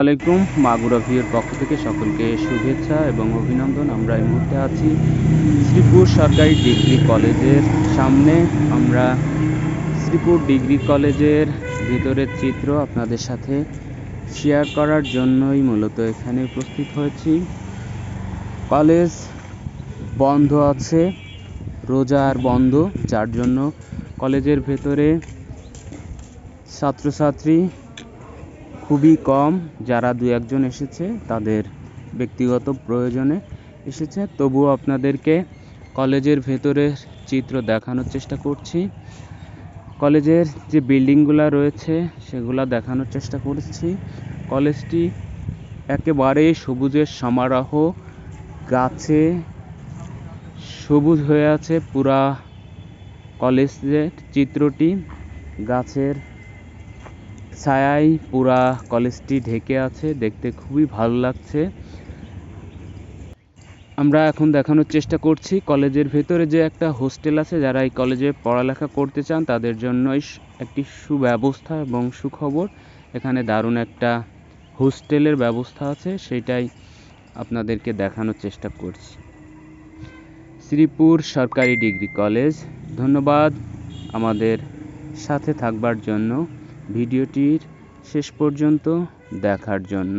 আলাইকুম। মাগুরা ভিউর পক্ষ থেকে সকলকে শুভেচ্ছা এবং অভিনন্দন। আমরা এই মুহূর্তে আছি শ্রীপুর সরকারি ডিগ্রি কলেজের সামনে। আমরা শ্রীপুর ডিগ্রি কলেজের ভিতরের চিত্র আপনাদের সাথে শেয়ার করার জন্যই মূলত এখানে উপস্থিত হয়েছি। কলেজ বন্ধ আছে রোজার বন্ধ, যার জন্য কলেজের ভেতরে ছাত্রছাত্রী খুবই কম যারা দু একজন এসেছে, তাদের ব্যক্তিগত প্রয়োজনে এসেছে। তবুও আপনাদেরকে কলেজের ভেতরের চিত্র দেখানোর চেষ্টা করছি। কলেজের যে বিল্ডিংগুলো রয়েছে, সেগুলো দেখানোর চেষ্টা করছি। কলেজটি একেবারে সবুজের সমারোহ, গাছে সবুজ হয়ে আছে পুরা কলেজের চিত্রটি। গাছের ছায়ায় পুরা কলেজটি ঢেকে আছে, দেখতে খুবই ভালো লাগছে। আমরা এখন দেখানোর চেষ্টা করছি, কলেজের ভেতরে যে একটা হোস্টেল আছে, যারা এই কলেজে পড়ালেখা করতে চান, তাদের জন্যই সু- একটি সুব্যবস্থা এবং সুখবর। এখানে দারুণ একটা হোস্টেলের ব্যবস্থা আছে, সেটাই আপনাদেরকে দেখানোর চেষ্টা করছি। শ্রীপুর সরকারি ডিগ্রি কলেজ, ধন্যবাদ আমাদের সাথে থাকবার জন্য। ভিডিওটির শেষ পর্যন্ত দেখার জন্য।